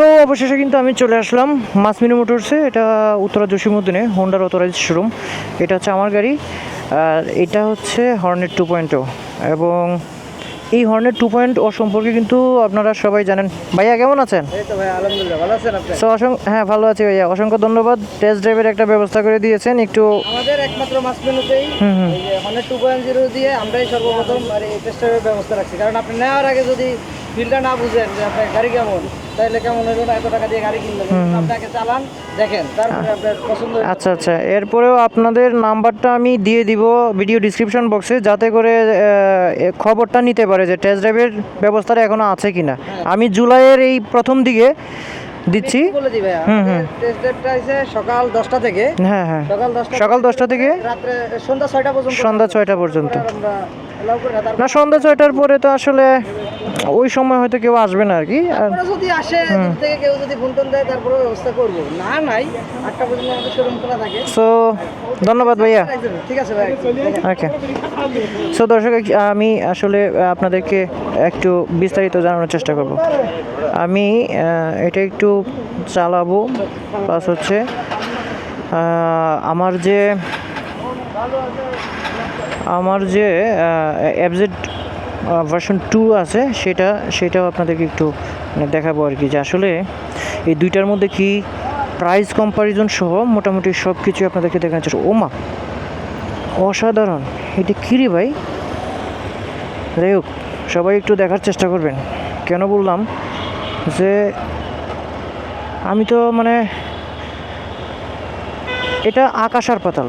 So অবশেষে কিন্তু আমি চলে আসলাম মাসমিনি মোটরসে এটা উত্তরা জসিমুদ্দিনে হোন্ডার অথরাইজ শোরুম এটা হচ্ছে আমার গাড়ি আর এটা হচ্ছে হর্নেট টু পয়েন্ট এবং এই হর্নেট টু পয়েন্ট ও সম্পর্কে কিন্তু আপনারা সবাই জানেন। ভাইয়া কেমন আছেন? এই তো ভাই আলহামদুলিল্লাহ ভালো আছেন আপনি? সো অসংখ্য হ্যাঁ ভালো আছি ভাইয়া। অসংখ্য ধন্যবাদ। টেস্ট ড্রাইভের একটা ব্যবস্থা করে দিয়েছেন একটু আমাদের একমাত্র মাস মেনুতেই হুম, হুম। এই টু পয়েন্ট জিরো দিয়ে আমরাই সর্বপ্রথম আর এই টেস্টারের ব্যবস্থা রাখছি। কারণ আপনি নেওয়ার আগে যদি ফিলটা না বুঝেন যে আপনার গাড়ি কেমন তাহলে কেমন হইল না এত টাকা দিয়ে গাড়ি কিনলেন? আপনাকে চালান দেখেন তারপরে আপনার পছন্দ আচ্ছা আচ্ছা এরপরেও আপনাদের নাম্বারটা আমি দিয়ে দিব ভিডিও ডিসক্রিপশন বক্সে যাতে করে খবরটা নিতে পারে যে টেস্ট ড্রাইভের ব্যবস্থাটা এখনও আছে কিনা। আমি জুলাইয়ের এই প্রথম দিকে দিচ্ছি। বলে দিবে টেস্ট ড্রাইভটা হচ্ছে সকাল দশটা থেকে। হ্যাঁ হ্যাঁ। সকাল দশটা সকাল দশটা থেকে রাত্রে সন্ধ্যা ছয়টা পর্যন্ত সন্ধ্যা ছয়টা পর্যন্ত। না সন্ধ্যা ছয়টার পরে তো আসলে ওই সময় হয়তো কেউ আসবে না আর কি। আর যদি আসে থেকে কেউ যদি ফোন টোন দেয় তারপরে ব্যবস্থা করব। না নাই। আটটা পর্যন্ত আমাদের শোরুম খোলা থাকে। সো ধন্যবাদ ভাইয়া। ঠিক আছে ভাই। ওকে সো দর্শক আমি আসলে আপনাদেরকে একটু বিস্তারিত জানানোর চেষ্টা করব। আমি এটা একটু চালাবো। প্লাস হচ্ছে আমার যে আমার যে অ্যাবজেট ভার্সন টু আছে, সেটা, সেটাও আপনাদেরকে একটু মানে দেখাবো আর কি যে আসলে এই দুইটার মধ্যে কি প্রাইস কম্পারিজন সহ মোটামুটি সব কিছু আপনাদেরকে দেখানোর চেষ্টা ওমা, অসাধারণ। এটা কী রে ভাই? যাই হোক, সবাই একটু দেখার চেষ্টা করবেন। কেন বললাম যে আমি তো মানে এটা আকাশ আর পাতাল।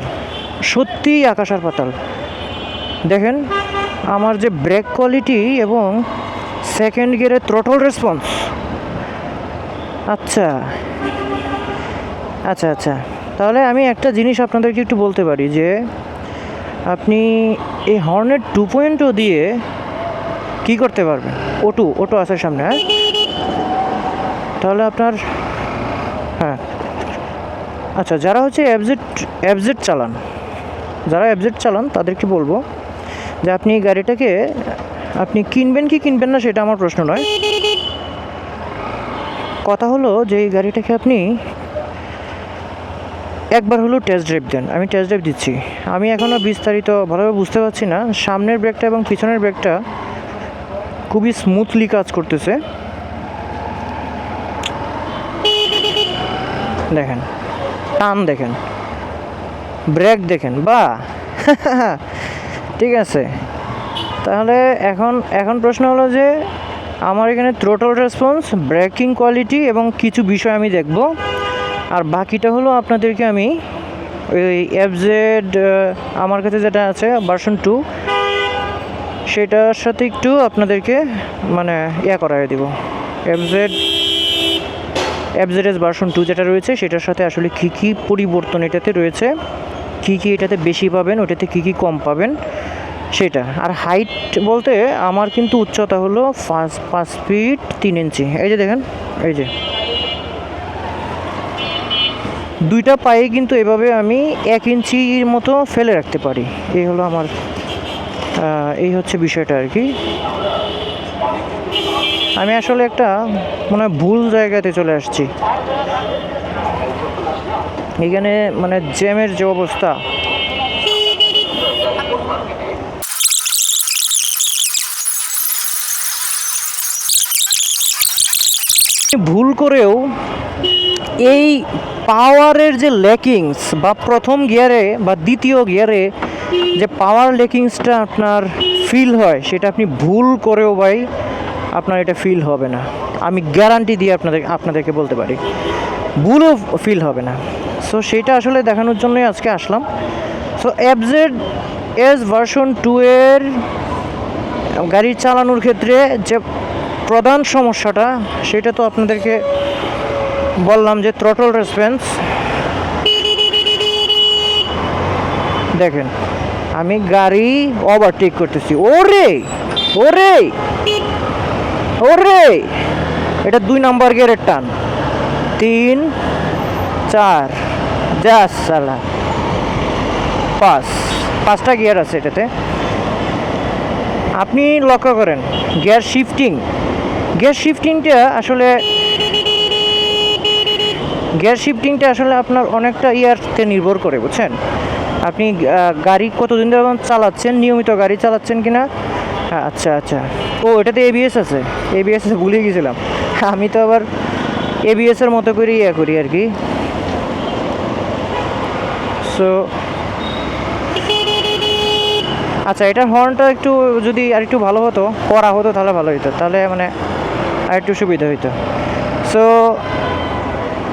সত্যিই আকাশ আর পাতাল। দেখেন, আমার যে ব্রেক কোয়ালিটি এবং সেকেন্ড গিয়ারের থ্রোটল রেসপন্স আচ্ছা আচ্ছা আচ্ছা। তাহলে আমি একটা জিনিস আপনাদেরকে একটু বলতে পারি যে, আপনি এই হর্নেট টু পয়েন্টও দিয়ে কি করতে পারবেন? ওটু ওটো আছে সামনে হ্যাঁ? তাহলে আপনার হ্যাঁ। আচ্ছা যারা হচ্ছে অ্যাবজেট অ্যাবজেট চালান, যারা অ্যাবজেট চালান, তাদেরকে বলব যে আপনি গাড়িটাকে, আপনি কিনবেন কি কিনবেন না সেটা আমার প্রশ্ন নয়। কথা হলো যে এই গাড়িটাকে আপনি একবার হলো টেস্ট ড্রাইভ দেন। আমি টেস্ট ড্রাইভ দিচ্ছি। আমি এখনও বিস্তারিত ভালোভাবে বুঝতে পারছি না। সামনের ব্রেকটা এবং পিছনের ব্রেকটা খুবই স্মুথলি কাজ করতেছে। দেখেন, টান দেখেন, ব্রেক দেখেন বা ঠিক আছে। তাহলে এখন এখন প্রশ্ন হলো যে, আমার এখানে থ্রোটল রেসপন্স ব্রেকিং কোয়ালিটি এবং কিছু বিষয় আমি দেখব। আর বাকিটা হলো আপনাদেরকে আমি ওই এফজেড আমার কাছে যেটা আছে ভার্সন টু সেটার সাথে একটু আপনাদেরকে মানে ইয়া করাই দিব। এফজেড এস ভার্সন টু যেটা রয়েছে, সেটার সাথে আসলে কী কী পরিবর্তন এটাতে রয়েছে। কী কী এটাতে বেশি পাবেন, ওটাতে কী কী কম পাবেন, সেটা। আর হাইট বলতে আমার কিন্তু উচ্চতা হলো পাঁচ পাঁচ ফিট তিন ইঞ্চি। এই যে দেখেন, এই যে। দুইটা পায়ে কিন্তু এভাবে আমি এক ইঞ্চির মতো ফেলে রাখতে পারি। এই হলো আমার এই হচ্ছে বিষয়টা আর কি। আমি আসলে একটা মানে ভুল জায়গাতে চলে আসছি। এখানে মানে জ্যামের যে অবস্থা। ভুল করেও এই পাওয়ারের যে লেকিংস বা প্রথম গিয়ারে বা দ্বিতীয় গিয়ারে যে পাওয়ার লেকিংসটা আপনার ফিল হয়, সেটা আপনি ভুল করেও ভাই আপনার এটা ফিল হবে না। আমি গ্যারান্টি দিয়ে আপনাদের, আপনাদেরকে বলতে পারি। ভুলও ফিল হবে না। সো সেটা আসলে দেখানোর জন্যই আজকে আসলাম। So FZ S version two এর গাড়ি চালানোর ক্ষেত্রে যে প্রধান সমস্যাটা, সেটা তো আপনাদেরকে বললাম যে থ্রটল রেসপেন্স দেখেন, আমি গাড়ি ওভারটেক করতেছি। ওরে! ওরে! ওরে! এটা দুই নাম্বার গিয়ারের টান। তিন, চার। পাঁচ পাঁচটা গিয়ার আছে এটাতে। আপনি লক্ষ্য করেন গিয়ার শিফটিং গিয়ার শিফটিংটা আসলে গিয়ার শিফটিংটা আসলে আপনার অনেকটা ইয়ারতে নির্ভর করে বুঝছেন? আপনি গাড়ি কতদিন ধরে চালাচ্ছেন নিয়মিত গাড়ি চালাচ্ছেন কি না হ্যাঁ, আচ্ছা আচ্ছা। ও এটাতে এবিএস আছে। এবিএস আছে ভুলে গেছিলাম। আমি তো আবার এবিএসের মতো করে ইয়ে করি আর কি। সো আচ্ছা এটার হর্নটা একটু যদি আর একটু ভালো হতো করা হতো, তাহলে ভালো হতো তাহলে মানে আর একটু সুবিধা হতো সো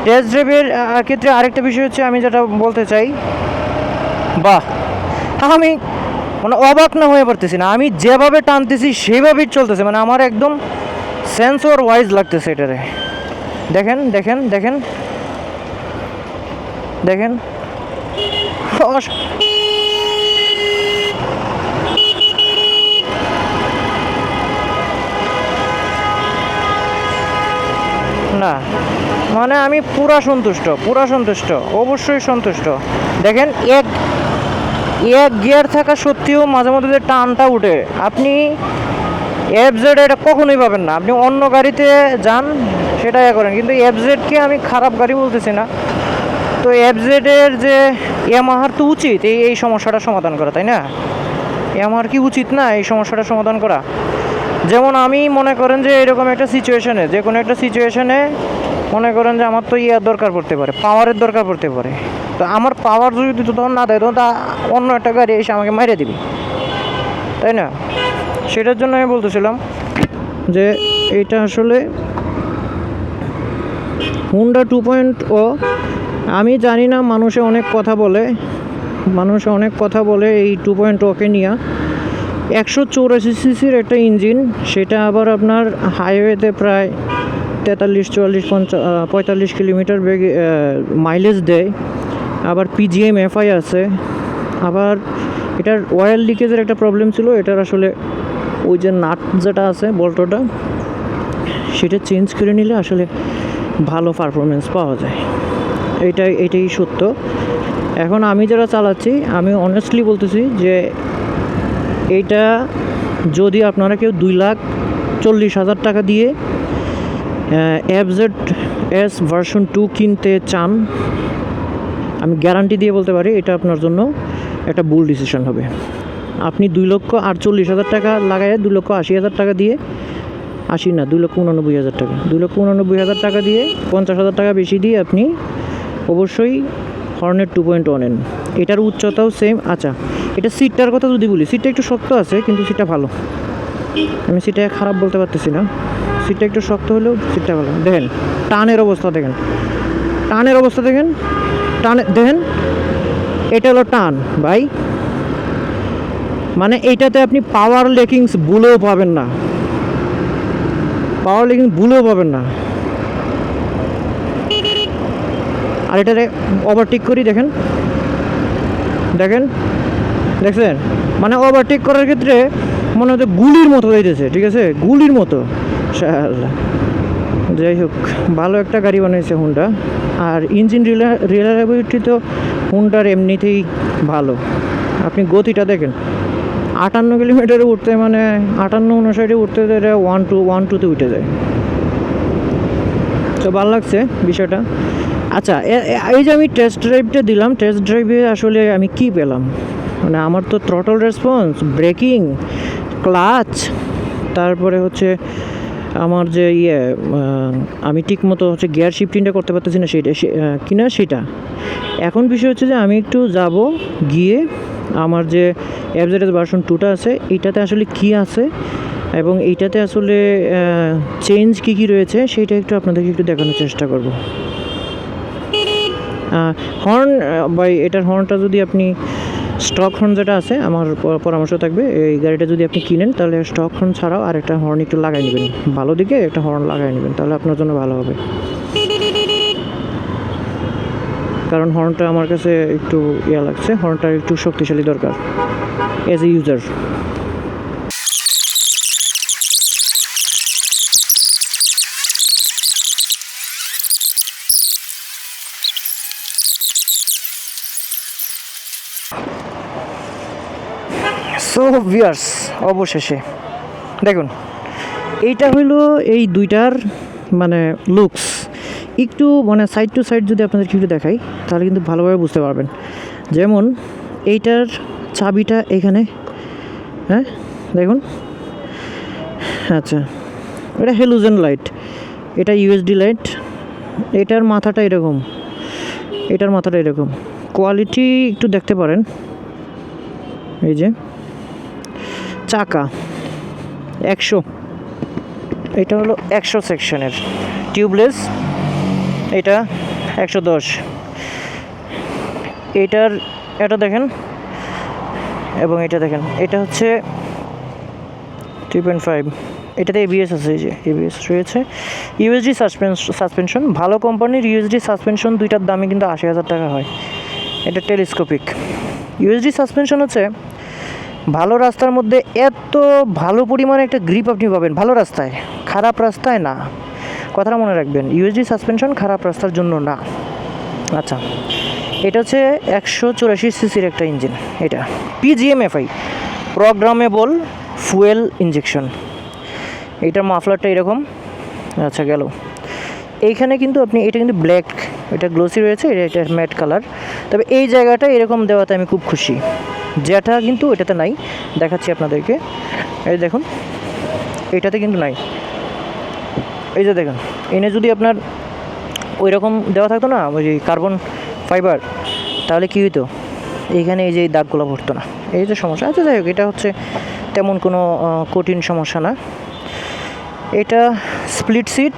টেস্ট ড্রাইভের ক্ষেত্রে আরেকটা বিষয় হচ্ছে, আমি যেটা বলতে চাই, বাহ, আমি মানে অবাক না হয়ে পড়তেছি না। আমি যেভাবে টানতেছি, সেভাবেই চলতেছে। মানে আমার একদম সেন্সর ওয়াইজ লাগতেছে এটারে। দেখেন দেখেন দেখেন। দেখেন। না মানে আমি পুরা সন্তুষ্ট পুরা সন্তুষ্ট, অবশ্যই সন্তুষ্ট। দেখেন, এক এক গিয়ার থাকা সত্ত্বেও মাঝে মধ্যে যে টানটা উঠে, আপনি এফজেড এটা কখনোই পাবেন না। আপনি অন্য গাড়িতে যান, সেটা ইয়ে করেন। কিন্তু এফজেডকে আমি খারাপ গাড়ি বলতেছি না। তো এফজেডের যে ইয়ামাহার তো উচিত, এই এই সমস্যাটা সমাধান করা, তাই না? ইয়ামাহার কি উচিত না এই সমস্যাটা সমাধান করা? যেমন আমি মনে করেন যে এরকম একটা সিচুয়েশনে যে কোনো একটা সিচুয়েশনে মনে করেন যে আমার তো ইয়ার দরকার পড়তে পারে পাওয়ারের দরকার পড়তে পারে। তো আমার পাওয়ার যদি তখন না দেয়, তখন তা অন্য একটা গাড়ি এসে আমাকে মেরে দিবে, তাই না? সেটার জন্য আমি বলতেছিলাম যে এটা আসলে হুন্ডা টু পয়েন্ট ও আমি জানি না, মানুষে অনেক কথা বলে। মানুষ অনেক কথা বলে এই টু পয়েন্ট ওকে নিয়ে। একশো চৌরাশি সিসির একটা ইঞ্জিন, সেটা আবার আপনার হাইওয়েতে প্রায় তেতাল্লিশ, চুয়াল্লিশ পঞ্চাশ পঁয়তাল্লিশ কিলোমিটার বেগে মাইলেজ দেয়। আবার পিজিএম এফআই আছে। আবার এটার অয়েল লিকেজের একটা প্রবলেম ছিল, এটার আসলে ওই যে নাট যেটা আছে, বল্টটা, সেটা চেঞ্জ করে নিলে আসলে ভালো পারফরমেন্স পাওয়া যায়। এটাই এটাই সত্য। এখন আমি যারা চালাচ্ছি, আমি অনেস্টলি বলতেছি যে এইটা যদি আপনারা কেউ দুই লাখ চল্লিশ হাজার টাকা দিয়ে এফজেড এস ভার্সন টু কিনতে চান, আমি গ্যারান্টি দিয়ে বলতে পারি, এটা আপনার জন্য একটা ভুল ডিসিশন হবে। আপনি দুই লক্ষ আটচল্লিশ হাজার টাকা লাগায় দুই লক্ষ আশি হাজার টাকা দিয়ে, আশি না, দুই লক্ষ উনানব্বই হাজার টাকা, দুই লক্ষ উনানব্বই হাজার টাকা দিয়ে পঞ্চাশ হাজার টাকা বেশি দিয়ে আপনি অবশ্যই হর্নের টু পয়েন্ট ওয়ান এন এটার উচ্চতাও সেম আচ্ছা এটা সিটটার কথা যদি বলি সিটটা একটু শক্ত আছে, কিন্তু সিটটা ভালো। আমি সিটটা খারাপ বলতে পারতেছি না। সিটটা একটু শক্ত হলেও সিটটা ভালো। দেখেন, টানের অবস্থা দেখেন। টানের অবস্থা দেখেন। টানে, দেখেন, এটা হলো টান, ভাই। মানে এইটাতে আপনি পাওয়ার লেকিংস ভুলেও পাবেন না। পাওয়ার লেকিংস ভুলেও পাবেন না। আর এটাতে ওভারটেক করি, দেখেন। দেখেন? দেখছেন? মানে ওভারটেক করার ক্ষেত্রে মনে হচ্ছে গুলির মতো হইতেছে ঠিক আছে? গুলির মতো। যাই হোক, ভালো একটা গাড়ি বানিয়েছে হুন্ডা আর ইঞ্জিন রিলায়েবিলিটি তো হুন্ডার এমনিতেই ভালো। আপনি গতিটা দেখেন। আটান্ন কিলোমিটারে উঠতে মানে আটান্ন উনষাটে উঠতে এটা ওয়ান টু ওয়ান টুতে উঠে যায়। তো ভালো লাগছে বিষয়টা। আচ্ছা এই যে আমি টেস্ট ড্রাইভটা দিলাম টেস্ট ড্রাইভে আসলে আমি কি পেলাম? মানে আমার তো থ্রটল রেসপন্স ব্রেকিং ক্লাচ তারপরে হচ্ছে আমার যে ইয়ে আমি ঠিক মতো হচ্ছে গিয়ার শিফটিংটা করতে পারতেছি না সেটা কিনা সেটা। এখন বিষয় হচ্ছে যে আমি একটু যাব গিয়ে আমার যে অ্যাবজেটের ভার্সন টুটা আছে এইটাতে আসলে কি আছে এবং এইটাতে আসলে চেঞ্জ কি কি রয়েছে, সেটা একটু আপনাদেরকে একটু দেখানোর চেষ্টা করব। হর্ন বাই এটার হর্নটা যদি আপনি স্টক হর্ন যেটা আছে, আমার পরামর্শ থাকবে, এই গাড়িটা যদি আপনি কিনেন, তাহলে স্টক হর্ন ছাড়াও আর একটা হর্ন একটু লাগাই নেবেন। ভালো দিকে একটা হর্ন লাগাই নেবেন, তাহলে আপনার জন্য ভালো হবে। কারণ হর্নটা আমার কাছে একটু ইয়া লাগছে হর্নটা একটু শক্তিশালী দরকার as a user so viewers অবশেষে, দেখুন, এইটা হইল এই দুইটার মানে লুকস একটু মানে সাইড টু সাইড যদি আপনাদেরকে একটু দেখাই, তাহলে কিন্তু ভালোভাবে বুঝতে পারবেন। যেমন, এইটার চাবিটা এখানে হ্যাঁ দেখুন। আচ্ছা এটা হেলুজেন লাইট এটা ইউএসডি লাইট এটার মাথাটা এরকম। এটার মাথাটা এরকম। কোয়ালিটি একটু দেখতে পারেন। এই যে। চাকা, একশো। এটা হলো একশো সেকশনের। টিউবলেস, এটা একশো দশ। এটার, এটা দেখেন, এবং এটা দেখেন, এটা হচ্ছে থ্রি পয়েন্ট ফাইভ এটাতে এবিএস আছে, এই যে এবিএস রয়েছে। ইউএসডি সাসপেনশন ভালো কোম্পানির ইউএসডি সাসপেনশন দুইটার দামই কিন্তু আশি হাজার টাকা হয়। এটা টেলিস্কোপিক ইউএসডি সাসপেনশন হচ্ছে ভালো রাস্তার মধ্যে এত ভালো পরিমাণে একটা গ্রিপ আপনি পাবেন, ভালো রাস্তায়। খারাপ রাস্তায় না। কথাটা মনে রাখবেন ইউএসডি সাসপেনশন খারাপ রাস্তার জন্য না। আচ্ছা এটা হচ্ছে একশো চুরাশি সিসির একটা ইঞ্জিন এটা। পিজিএমএফআই প্রোগ্রামেবল ফুয়েল ইঞ্জেকশন এইটার মাফলারটা এরকম। আচ্ছা গেল। এইখানে কিন্তু আপনি, এটা কিন্তু ব্ল্যাক এটা গ্লোসি রয়েছে, এটা এটা ম্যাট কালার তবে এই জায়গাটা এরকম দেওয়াতে আমি খুব খুশি। যেটা কিন্তু এটাতে নাই, দেখাচ্ছি আপনাদেরকে। এই দেখুন, এটাতে কিন্তু নাই। এই যে দেখুন, এনে যদি আপনার ওই রকম দেওয়া থাকতো না, ওই কার্বন ফাইবার, তাহলে কী হতো এইখানে এই যে দাগগুলো পড়তো না। এই যে সমস্যা আচ্ছা যাই হোক, এটা হচ্ছে তেমন কোনো কঠিন সমস্যা না। এটা স্প্লিট সিট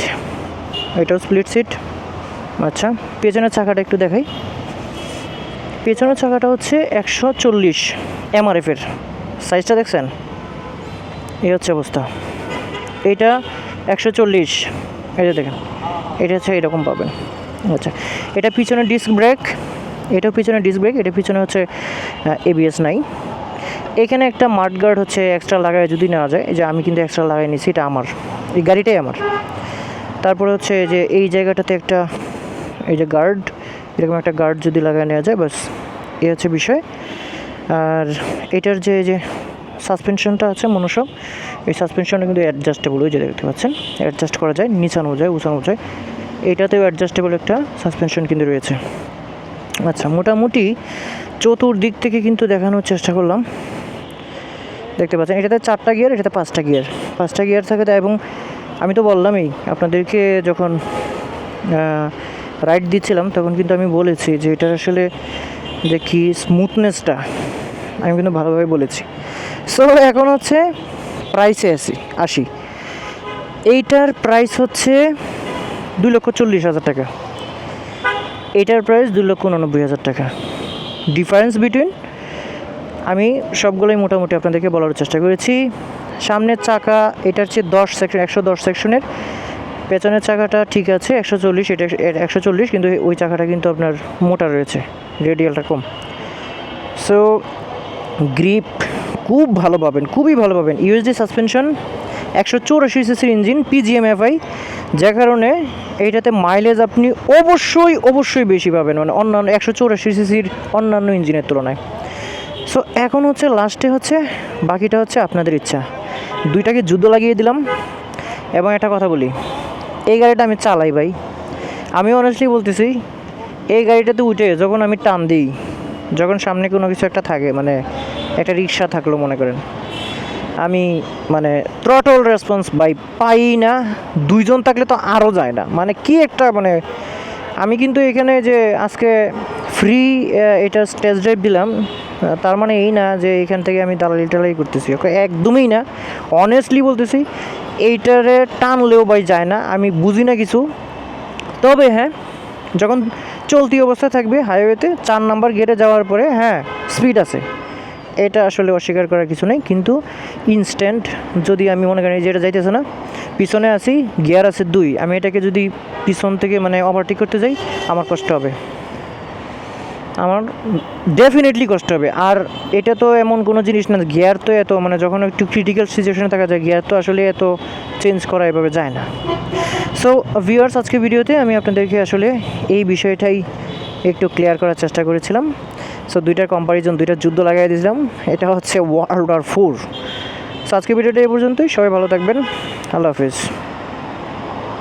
এটাও স্প্লিট সিট আচ্ছা পেছনের চাকাটা একটু দেখাই। পেছনের চাকাটা হচ্ছে একশো চল্লিশ এমআরএফের। সাইজটা দেখছেন? এই হচ্ছে অবস্থা। এটা একশো চল্লিশ। এই যে দেখেন, এটা হচ্ছে এরকম পাবেন। আচ্ছা এটা পিছনে ডিস্ক ব্রেক। এটাও পিছনে ডিস্ক ব্রেক, এটা পিছনে হচ্ছে এবিএস নাই। এখানে একটা মাড গার্ড হচ্ছে এক্সট্রা লাগায় যদি নেওয়া যায়, যে আমি কিন্তু এক্সট্রা লাগাই নিছি, এটা আমার। এই গাড়িটাই আমার। তারপরে হচ্ছে যে এই জায়গাটাতে একটা, এই যে গার্ড এরকম একটা গার্ড যদি লাগায় নেওয়া যায় বাস এই হচ্ছে বিষয়। আর এটার যে যে সাসপেনশনটা আছে মনোসব এই সাসপেনশনটা কিন্তু অ্যাডজাস্টেবল ওই যে দেখতে পাচ্ছেন অ্যাডজাস্ট করা যায় নিচানো যায় উঁচানো যায়। এইটাতেও অ্যাডজাস্টেবল একটা সাসপেনশন কিন্তু রয়েছে। আচ্ছা মোটামুটি চতুর্দিক থেকে কিন্তু দেখানোর চেষ্টা করলাম। দেখতে পাচ্ছেন, এটাতে চারটা গিয়ার এটাতে পাঁচটা গিয়ার পাঁচটা গিয়ার থাকে এবং আমি তো বললামই, আপনাদেরকে যখন রাইড দিচ্ছিলাম, তখন কিন্তু আমি বলেছি যে এটার আসলে যে কি স্মুথনেসটা আমি কিন্তু ভালোভাবে বলেছি। সো এখন হচ্ছে প্রাইসে আসি আসি। এইটার প্রাইস হচ্ছে দুই লক্ষ চল্লিশ হাজার টাকা। এটার প্রাইস দুই লক্ষ উননব্বই হাজার টাকা। ডিফারেন্স বিটুইন আমি সবগুলোই মোটামুটি আপনাদেরকে বলার চেষ্টা করেছি। সামনের চাকা, এটার চেয়ে দশ সেকশন একশো দশ সেকশনের পেছনের চাকাটা ঠিক আছে, একশো চল্লিশ, এটা একশো চল্লিশ, কিন্তু ওই চাকাটা কিন্তু আপনার মোটা রয়েছে, রেডিয়ালটা কম। সো গ্রিপ খুব ভালো পাবেন, খুবই ভালো পাবেন। ইউএসডি সাসপেনশন একশো চৌরাশি সিসির ইঞ্জিন পিজিএমএফআই যার কারণে এইটাতে মাইলেজ আপনি অবশ্যই অবশ্যই বেশি পাবেন মানে অন্যান্য একশো চৌরাশি সিসির অন্যান্য ইঞ্জিনের তুলনায়। সো এখন হচ্ছে লাস্টে হচ্ছে, বাকিটা হচ্ছে আপনাদের ইচ্ছা। দুইটাকে যুদ্ধ লাগিয়ে দিলাম, এবং একটা কথা বলি। এই গাড়িটা আমি চালাই ভাই। আমি অনেস্টলি বলতেছি, এই গাড়িটাতে উঠে যখন আমি টান দিই, যখন সামনে কোনো কিছু একটা থাকে মানে একটা রিক্সা থাকল মনে করেন, আমি মানে থ্রটল রেসপন্স বাই পাই না, দুইজন থাকলে তো আরও যায় না। মানে কি একটা মানে আমি কিন্তু এখানে যে আজকে ফ্রি এটা টেস্ট ড্রাইভ দিলাম তার মানে এই না যে এখান থেকে আমি দালালি টালালি করতেছি, ওকে? একদমই না। অনেস্টলি বলতেছি এইটারে টানলেও বাই যায় না, আমি বুঝি না কিছু। তবে হ্যাঁ যখন চলতি অবস্থায় থাকবে হাইওয়েতে চার নাম্বার গেটে যাওয়ার পরে হ্যাঁ স্পিড আছে। এটা আসলে অস্বীকার করার কিছু নেই, কিন্তু ইনস্ট্যান্ট যদি আমি মনে করি যেটা যাইতেছে না, পিছনে আছি গিয়ার আছে দুই, আমি এটাকে যদি পিছন থেকে মানে ওভারটেক করতে যাই, আমার কষ্ট হবে। আমার ডেফিনেটলি কষ্ট হবে। আর এটা তো এমন কোনো জিনিস না গিয়ার তো এত মানে যখন একটু ক্রিটিক্যাল সিচুয়েশনে থাকা যায় গিয়ার তো আসলে এত চেঞ্জ করা এভাবে যায় না। সো ভিউয়ার্স আজকে ভিডিওতে আমি আপনাদেরকে আসলে এই বিষয়টাই একটু ক্লিয়ার করার চেষ্টা করেছিলাম। সো দুইটার কম্পারিজন দুইটার যুদ্ধ লাগাই দিয়েছিলাম এটা হচ্ছে ওয়ার্ল্ড ওয়ার ফোর সো আজকে ভিডিওটা এই পর্যন্তই। সবাই ভালো থাকবেন। আল্লাহ হাফিজ।